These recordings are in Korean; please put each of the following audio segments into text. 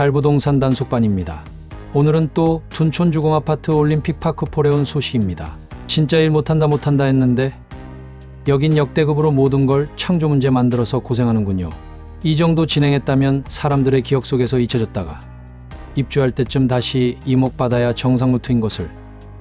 달부동산 단속반입니다. 오늘은 또 둔촌주공 아파트 올림픽 파크폴에 온 소식입니다. 진짜 일 못한다 못한다 했는데 여긴 역대급으로 모든 걸 창조 문제 만들어서 고생하는군요. 이 정도 진행했다면 사람들의 기억 속에서 잊혀졌다가 입주할 때쯤 다시 이목받아야 정상 루트인 것을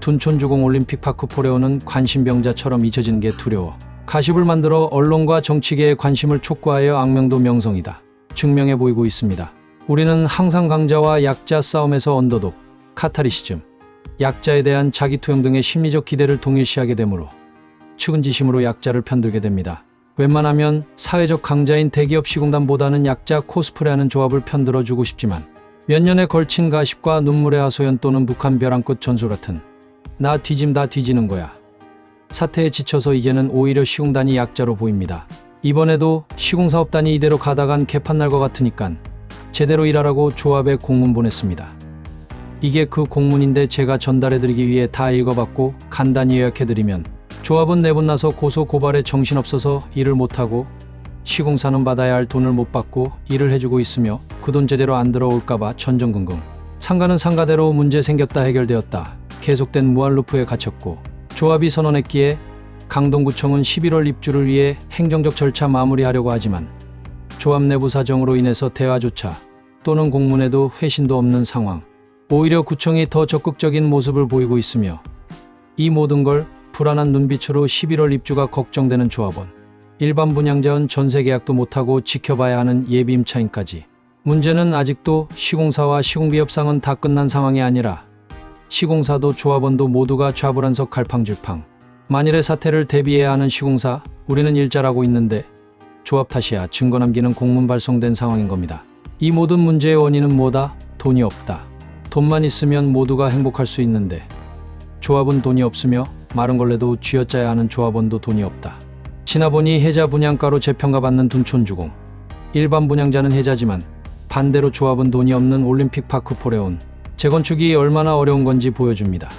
둔촌주공 올림픽 파크폴에 오는 관심병자처럼 잊혀지는 게 두려워. 가십을 만들어 언론과 정치계의 관심을 촉구하여 악명도 명성이다. 증명해 보이고 있습니다. 우리는 항상 강자와 약자 싸움에서 언더독, 카타리시즘, 약자에 대한 자기 투영 등의 심리적 기대를 동일시하게 되므로 측은지심으로 약자를 편들게 됩니다. 웬만하면 사회적 강자인 대기업 시공단보다는 약자 코스프레하는 조합을 편들어주고 싶지만 몇 년에 걸친 가십과 눈물의 하소연 또는 북한 벼랑 끝 전술 같은 나 뒤짐 다 뒤지는 거야. 사태에 지쳐서 이제는 오히려 시공단이 약자로 보입니다. 이번에도 시공사업단이 이대로 가다간 개판 날 것 같으니깐 제대로 일하라고 조합에 공문 보냈습니다. 이게 그 공문인데 제가 전달해드리기 위해 다 읽어봤고 간단히 요약해드리면 조합은 내분나서 고소 고발에 정신없어서 일을 못하고 시공사는 받아야 할 돈을 못 받고 일을 해주고 있으며 그 돈 제대로 안 들어올까봐 전전긍긍 상가는 상가대로 문제 생겼다 해결되었다 계속된 무한루프에 갇혔고 조합이 선언했기에 강동구청은 11월 입주를 위해 행정적 절차 마무리하려고 하지만 조합 내부 사정으로 인해서 대화조차 또는 공문에도 회신도 없는 상황. 오히려 구청이 더 적극적인 모습을 보이고 있으며 이 모든 걸 불안한 눈빛으로 11월 입주가 걱정되는 조합원 일반 분양자는 전세 계약도 못하고 지켜봐야 하는 예비 임차인까지. 문제는 아직도 시공사와 시공비 협상은 다 끝난 상황이 아니라 시공사도 조합원도 모두가 좌불안석 갈팡질팡. 만일의 사태를 대비해야 하는 시공사 우리는 일자라고 있는데 조합 탓이야 증거 남기는 공문 발송된 상황인 겁니다. 이 모든 문제의 원인은 뭐다? 돈이 없다. 돈만 있으면 모두가 행복할 수 있는데 조합은 돈이 없으며 마른 걸레도 쥐어짜야 하는 조합원도 돈이 없다. 지나보니 해자 분양가로 재평가받는 둔촌주공. 일반 분양자는 해자지만 반대로 조합은 돈이 없는 올림픽파크 포레온. 재건축이 얼마나 어려운 건지 보여줍니다.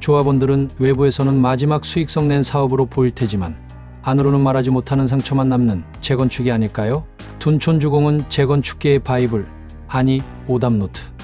조합원들은 외부에서는 마지막 수익성 낸 사업으로 보일 테지만 안으로는 말하지 못하는 상처만 남는 재건축이 아닐까요? 둔촌주공은 재건축계의 바이블, 아니 오답노트.